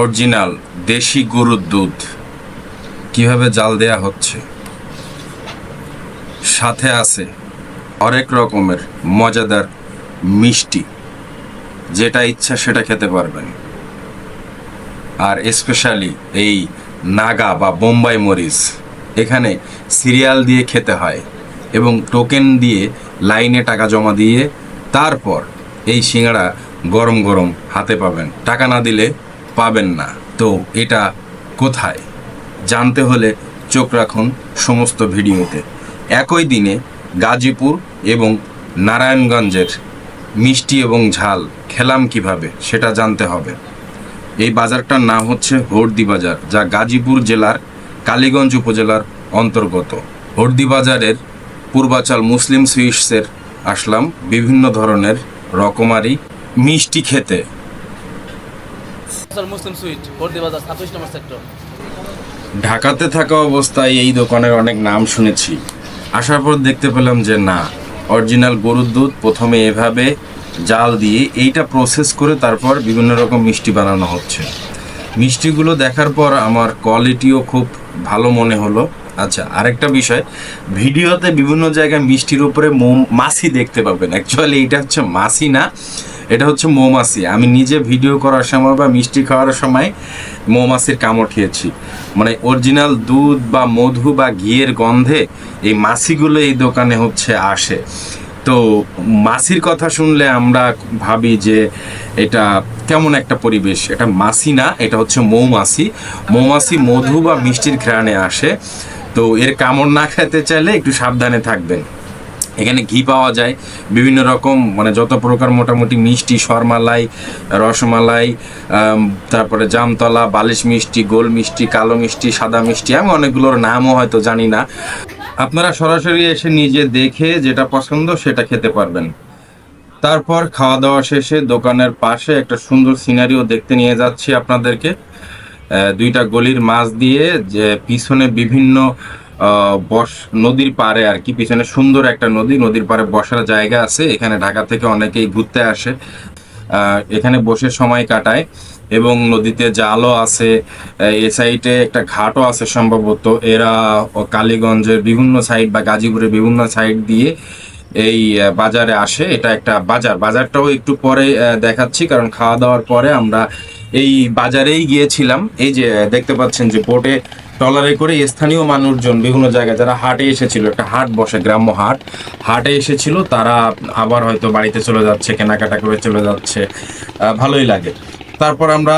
Original দেশি গরুর দুধ। কীভাবে জাল দেয়া হচ্ছে? সাথে আছে অনেক রকমের মজাদার মিষ্টি। যেটা ইচ্ছা সেটা খেতে পারবেন। আর স্পেশালি এই নাগা বা বোম্বাই মরিচ। এখানে সিরিয়াল দিয়ে খেতে হয় এবং টোকেন দিয়ে লাইনে টাকা জমা দিয়ে তারপর এই সিঙ্গাড়া গরম গরম হাতে পাবেন। টাকা না দিলে পাবেন না। তো এটা কোথায়? জানতে হলে চোখ রাখুন সমস্ত ভিডিওতে। একই দিনে গাজীপুর এবং নারায়ণগঞ্জের মিষ্টি এবং ঝাল খেলাম কীভাবে সেটা জানতে হবে। এই বাজারটার নাম হচ্ছে হর্দি বাজার, যা গাজীপুর জেলার কালীগঞ্জ উপজেলার অন্তর্গত। হর্দি বাজারের পূর্বাচল মুসলিম সুইটসের আসলাম বিভিন্ন ধরনের রকমারি মিষ্টি খেতে। ঢাকাতে থাকা অবস্থায় এই দোকানের অনেক নাম শুনেছি। আসার পর দেখতে পেলাম যে না, অরিজিনাল গরুর দুধ প্রথমে এভাবে জাল দিয়ে এইটা প্রসেস করে তারপর বিভিন্ন রকম মিষ্টি বানানো হচ্ছে। মিষ্টিগুলো দেখার পর আমার কোয়ালিটিও খুব ভালো মনে হলো। আচ্ছা আরেকটা বিষয়, ভিডিওতে বিভিন্ন জায়গায় মিষ্টির উপরে মাছি দেখতে পাবেন। অ্যাকচুয়ালি এটা হচ্ছে মাছি না এটা হচ্ছে মৌমাছি। আমি নিজে ভিডিও করার সময় বা মিষ্টি খাওয়ার সময় মৌমাছির কামড় খেয়েছি। মানে অরিজিনাল দুধ বা মধু বা ঘিয়ের গন্ধে এই মাছিগুলো এই দোকানে হচ্ছে আসে। তো মাছির কথা শুনলে আমরা ভাবি যে এটা কেমন একটা পরিবেশ। এটা মাছি না, এটা হচ্ছে মৌমাছি। মৌমাছি মধু বা মিষ্টির ঘ্রাণে আসে। তো এর কামড় না খেতে চাইলে একটু সাবধানে থাকবেন। এখানে ঘি পাওয়া যায়। বিভিন্ন রকম মানে যত প্রকার মোটামুটি মিষ্টি সরমালাই রসমালাই তারপরে জামতলা, বালিশ মিষ্টি, গোল মিষ্টি, কালো মিষ্টি, সাদা মিষ্টি, আমি অনেকগুলোর নামও হয়তো জানি না। আপনারা সরাসরি এসে নিজে দেখে যেটা পছন্দ সেটা খেতে পারবেন। তারপর খাওয়া দাওয়া শেষে দোকানের পাশে একটা সুন্দর সিনারিও দেখতে নিয়ে যাচ্ছি আপনাদেরকে। দুইটা গলির মাছ দিয়ে যে পিছনে বিভিন্ন বস নদীর পাড়ে আর কি, পিছনে সুন্দর একটা নদী, নদীর পাড়ে বসার জায়গা আছে, এখানে ঢাকা থেকে অনেকেই ঘুরতে আসে। এখানে বসে সময় কাটায় এবং নদীতে জালও আছে এ সাইডে একটা ঘাটও আছে সম্ভবত। এরা কালীগঞ্জের বিভিন্ন সাইড বা গাজীপুরের বিভিন্ন সাইড দিয়ে এই বাজারে আসে। এটা একটা বাজার। বাজারটাও একটু পরে দেখাচ্ছি, কারণ খাওয়া দাওয়ার পরে আমরা এই বাজারেই গিয়েছিলাম। এই যে, দেখতে পাচ্ছেন যে বোটে ট্রলারে করে স্থানীয় মানুষজন বিভিন্ন জায়গায় যারা হাটে এসেছিল, একটা হাট বসে, গ্রাম্য হাট, হাটে এসেছিল, তারা আবার হয়তো বাড়িতে চলে যাচ্ছে, কেনাকাটা করে চলে যাচ্ছে ভালোই লাগে। তারপর আমরা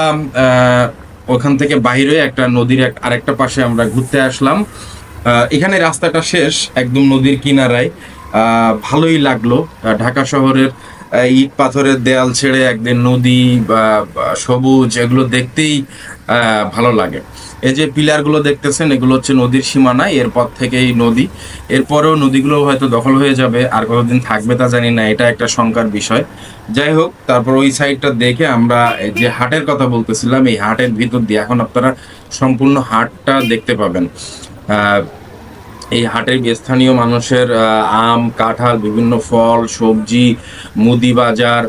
ওখান থেকে বাইরে একটা নদীর আরেকটা পাশে আমরা ঘুরতে আসলাম। এখানে রাস্তাটা শেষ, একদম নদীর কিনারায়। ভালোই লাগল ঢাকা শহরের ইট পাথরের দেয়াল ছেড়ে একদিন নদী বা সবুজ এগুলো দেখতেই ভালো লাগে। এই যে পিলারগুলো দেখতেছেন, এগুলো হচ্ছে নদীর সীমানা এরপর থেকেই নদী। এরপরেও নদীগুলো হয়তো দখল হয়ে যাবে, আর কতদিন থাকবে তা জানি না, এটা একটা শঙ্কার বিষয়। যাই হোক, তারপর ওই সাইডটা দেখে আমরা যে হাটের কথা বলতেছিলাম, এই হাটের ভিতর দিয়ে এখন আপনারা সম্পূর্ণ হাটটা দেখতে পাবেন। এই হাটের স্থানীয় মানুষের আম, কাঁঠাল, বিভিন্ন ফল, সবজি, মুদি বাজার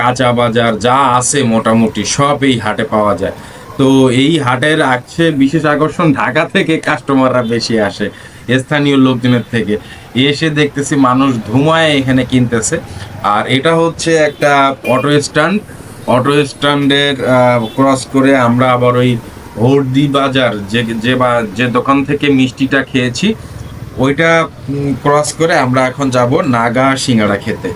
কাঁচা বাজার, যা আছে মোটামুটি সব এই হাটে পাওয়া যায়। তো এই হাটের আছে বিশেষ আকর্ষণ ঢাকা থেকে কাস্টমাররা বেশি আসে, স্থানীয় লোকজনের থেকে। এসে দেখতেছি মানুষ ধুমায় এখানে কিনতেছে। আর এটা হচ্ছে একটা অটো স্ট্যান্ড। অটো স্ট্যান্ডের ক্রস করে আমরা আবার ওই হর্দি বাজার, যে যে বা- যে দোকান থেকে মিষ্টিটা খেয়েছি, ওইটা ক্রস করে আমরা এখন যাব নাগা সিঙ্গাড়া খেতে।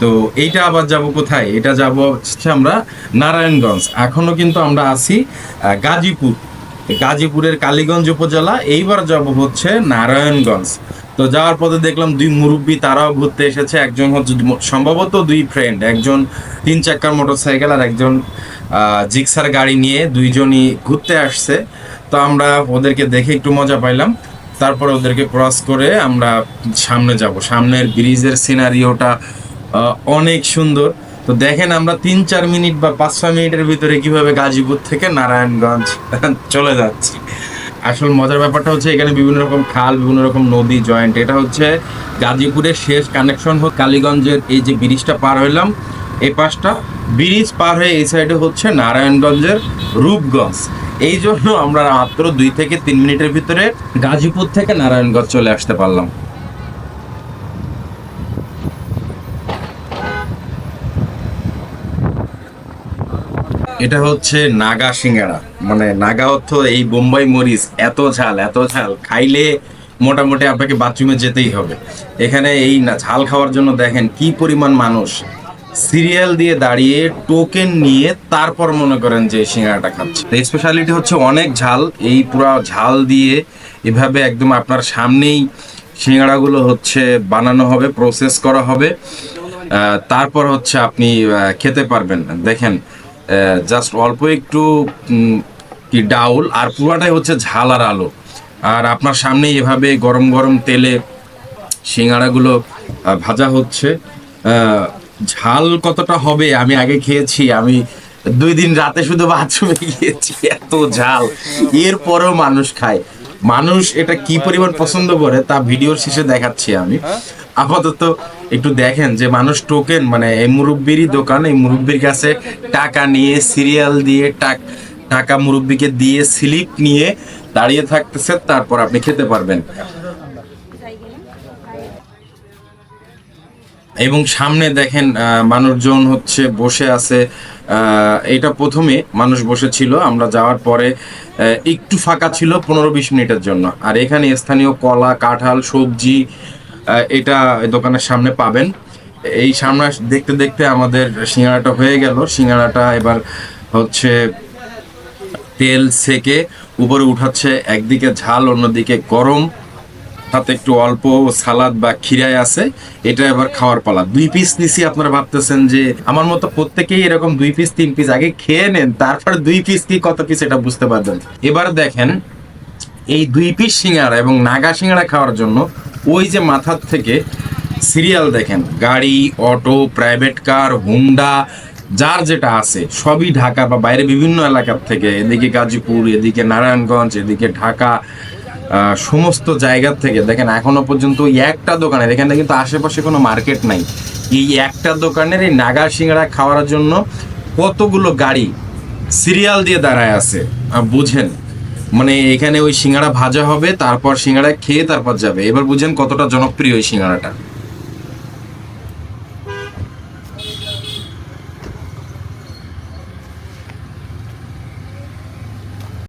তো এইটা আবার যাব কোথায়? এটা যাব হচ্ছে আমরা নারায়ণগঞ্জ। এখনও কিন্তু আমরা আছি গাজীপুর। গাজীপুরের কালীগঞ্জ উপজেলা, এইবার যাব হচ্ছে নারায়ণগঞ্জ। তো যাওয়ার পথে দেখলাম দুই মুরব্বী, তারাও ঘুরতে এসেছে। একজন হচ্ছে সম্ভবত দুই ফ্রেন্ড একজন তিন চাক্কার মোটরসাইকেল আর একজন জিক্সার গাড়ি নিয়ে দুইজনই ঘুরতে আসছে। তো আমরা ওদেরকে দেখে একটু মজা পাইলাম। তারপরে ওদেরকে ক্রস করে আমরা সামনে যাব। সামনের ব্রিজের সিনারিওটা অনেক সুন্দর। তো দেখেন আমরা তিন চার মিনিট বা পাঁচ ছয় মিনিটের ভিতরে কীভাবে গাজীপুর থেকে নারায়ণগঞ্জ চলে যাচ্ছি। আসল মজার ব্যাপারটা হচ্ছে এখানে বিভিন্ন রকম খাল, বিভিন্ন রকম নদী জয়েন্ট। এটা হচ্ছে গাজীপুরের শেষ কানেকশন হোক কালীগঞ্জের এই যে ব্রিজটা পার হইলাম। এই পাশটা ব্রিজ পার হয়ে এই সাইডে হচ্ছে নারায়ণগঞ্জের রূপগঞ্জ। এই জন্য আমরা মাত্র দুই থেকে তিন মিনিটের ভিতরে গাজীপুর থেকে নারায়ণগঞ্জ চলে আসতে পারলাম। এটা হচ্ছে নাগা সিঙ্গারা। মানে নাগা অর্থ এই বোম্বাই মরিচ, এত ঝাল এত ঝাল। খাইলে মোটামুটি আপনাকে বাথরুমে যেতেই হবে। এখানে এই ঝাল খাওয়ার জন্য দেখেন কি পরিমাণ মানুষ। সিরিয়াল দিয়ে দাঁড়িয়ে টোকেন নিয়ে তারপর মনে করেন যে সিঙ্গাড়াটা খাচ্ছে। স্পেশালিটি হচ্ছে অনেক ঝাল। এই পুরো ঝাল দিয়ে এভাবে একদম আপনার সামনেই সিঙ্গাড়াগুলো হচ্ছে বানানো হবে প্রসেস করা হবে। তারপর হচ্ছে আপনি খেতে পারবেন। দেখেন জাস্ট অল্প একটু কি ডাউল, আর পুরাটাই হচ্ছে ঝাল আর আলো। আর আপনার সামনে এভাবে গরম গরম তেলে সিঙ্গাড়াগুলো ভাজা হচ্ছে। ঝাল কতটা হবে? আমি আগে খেয়েছি, আমি দুই দিন রাতে শুধু বাথরুমে গিয়েছি, এত ঝাল। এরপরেও মানুষ খায়। মানুষ এটা কি পরিমাণ পছন্দ করে তা ভিডিওর শেষে দেখাচ্ছি আমি। আপাতত একটু দেখেন যে মানুষ টোকেন মানে এই মুরব্বিরই দোকান, এই মুরব্বির কাছে টাকা নিয়ে সিরিয়াল দিয়ে, টাক- টাকা মুরব্বিকে দিয়ে স্লিপ নিয়ে দাঁড়িয়ে থাকতেছে, তারপর আপনি খেতে পারবেন। এবং সামনে দেখেন মানুষজন হচ্ছে বসে আছে। এটা প্রথমে মানুষ বসেছিল, আমরা যাওয়ার পরে একটু ফাঁকা ছিল পনেরো বিশ মিনিটের জন্য। আর এখানে স্থানীয় কলা, কাঁঠাল, সবজি এটা দোকানের সামনে পাবেন। এই সামনে দেখতে দেখতে আমাদের সিঙ্গাড়াটা হয়ে গেল। সিঙ্গাড়াটা এবার হচ্ছে তেল সেকে উপরে উঠাচ্ছে, একদিকে ঝাল, অন্যদিকে গরম। তাতে একটু অল্প সালাদ বা খিরায় আছে, এটা এবার খাওয়ার পালা। দুই পিস নিছি, আপনারা ভাবতেছেন যে আমার মতো প্রত্যেকেই এরকম দুই পিস তিন পিস আগে খেয়ে নেন, তারপর দুই পিস কি কত পিস এটা বুঝতে পারবেন। এবার দেখেন, এই দুই পিস সিঙ্গাড়া এবং নাগা সিঙ্গাড়া খাওয়ার জন্য ওই যে মাথার থেকে সিরিয়াল দেখেন, গাড়ি, অটো প্রাইভেট কার হুন্ডা যার যেটা আছে, সবই ঢাকা বা বাইরে বিভিন্ন এলাকার থেকে, এদিকে গাজীপুর, এদিকে নারায়ণগঞ্জ, এদিকে ঢাকা সমস্ত জায়গার থেকে, দেখেন এখনও পর্যন্ত ওই একটা দোকানের, এখানে কিন্তু আশেপাশে কোনো মার্কেট নাই। এই একটা দোকানের এই নাগা সিংড়া খাওয়ার জন্য কতগুলো গাড়ি সিরিয়াল দিয়ে দাঁড়ায় আছে বুঝেন? মানে এখানে ওই সিঙ্গাড়া ভাজা হবে, তারপর সিঙ্গাড়া খেয়ে তারপর যাবে। এবার বুঝেন কতটা জনপ্রিয় ওই সিঙ্গাড়াটা